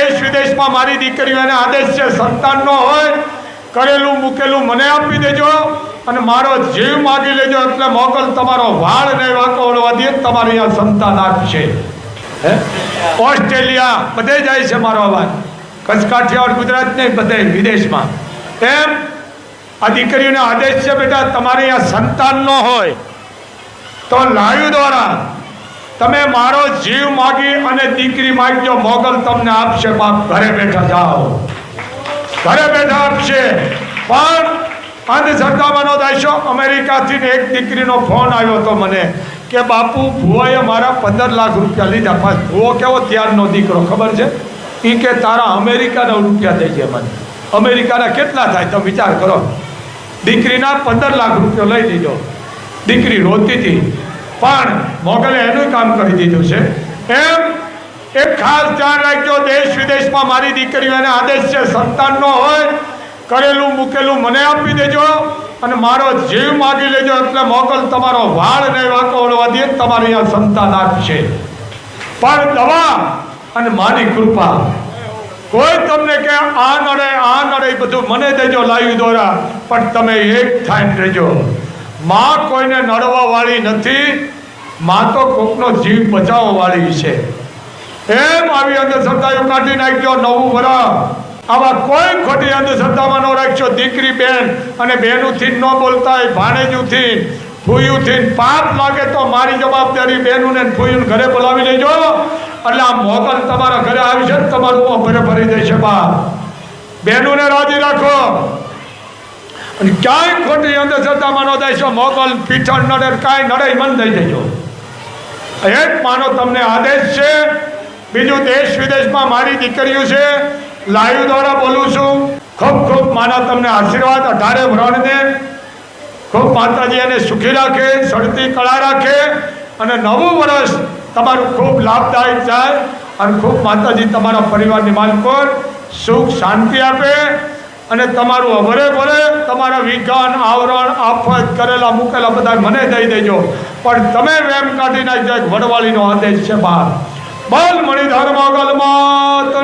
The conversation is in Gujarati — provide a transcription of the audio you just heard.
દેશ વિદેશમાં મારી દીકરીઓને આદેશ છે, સંતાનનો હોય, કરેલું, મૂકેલું મને આપી દેજો અને મારો જીવ માગી લેજો એટલે મોકલ તમારો વાળ નહીં વાંકોળવા દે, તમારે અહીંયા સંતાન આપશે. હે? ઓસ્ટ્રેલિયા, બધે જાય છે મારો અવાજ. કચ્છ કાઠિયાવાડ ગુજરાત નહીં, બધે, વિદેશમાં. એમ આ દીકરીઓને આદેશ છે, બેટા, તમારે અહીંયા સંતાન ન હોય તો લાઈવ દ્વારા તમે મારો જીવ માગી અને દીકરી માગજો મોગલ તમને આપશે, બાપ ઘરે બેઠા જાઓ. ઘરે બેઠા આપશે. પણ અંધશ્રદ્ધામાં નો દાયશો અમેરિકાથી એક દીકરીનો ફોન આવ્યો તો મને કે, બાપુ, ભુવાએ મારા પંદર લાખ રૂપિયા લીધા. પાછ ભુવો કેવો ત્યારનો દીકરો, ખબર છે? એ કે, તારા અમેરિકાના રૂપિયા થઈ ગયા મને. અમેરિકાના કેટલા થાય, તમે વિચાર કરો. દીકરીના પંદર લાખ રૂપિયા લઈ લીધો. દીકરી રોતી હતી. પણ મોગલે એનું કામ કરી દીધું છે. એમ એક ખાસ ધ્યાન રાખજો, દેશ વિદેશમાં મારી દીકરીઓ એને આદેશ છે, સંતાનનો હોય, કરેલું, મૂકેલું મને આપી દેજો અને મારો જીવ માગી લેજો. એટલે મોગલ તમારો વાળ નહીં વાંકોળવા દે, તમારે આ સંતાન આપશે. પણ દવા અને માની કૃપા, કોઈ તમને કે આ નડે આ નડે બધું મને દેજો લાવી દોરા, પણ તમે એક થાય રહેજો. માં કોઈને નડવા વાળી નથી, માં તો કોકનો જીવ બચાવવા વાળી છે. એમ આવી અંધશ્રદ્ધાઓ કાઢી નાખ્યો નવું વરા આવા કોઈ ખોટી અંધશ્રદ્ધામાં ન રાખશો દીકરી બેન અને બહેનુંથી ન બોલતા હોય ભાણેજુથી ફૂયુથી પાપ લાગે તો મારી જવાબદારી બહેનુને ફૂયુને ઘરે બોલાવી લેજો. એટલે આ મોકલ તમારા ઘરે આવી છે તમારું ઘરે ભરી દેશે બાપ બહેનોને રાજી રાખો. અને ક્યાંય ખોટી અંધશ્રદ્ધામાં ન દેશો મોગલ, પીઠળ નડે કાંઈ નડે મન મન દઈ દેજો એક માનો તમને આદેશ છે, બીજું દેશ વિદેશમાં મારી દીકરીઓ છે લાઈવ દ્વારા બોલું છું. ખૂબ ખૂબ માના તમને આશીર્વાદ, અઢારે વ્રણને. ખૂબ માતાજી એને સુખી રાખે, સડતી કળા રાખે અને નવું વર્ષ તમારું ખૂબ લાભદાયક જાય અને ખૂબ માતાજી તમારા પરિવારની માલકોર સુખ શાંતિ આપે. અને તમારું અભરે ભરે તમારા વિજ્ઞાન, આવરણ, આફત, કરેલા, મૂકેલા બધા મને દઈ દેજો. પણ તમે વેમ કાઢી નાખજો વડવાળીનો આદેશ છે બહાર બલ મણિધર મોગલ માતની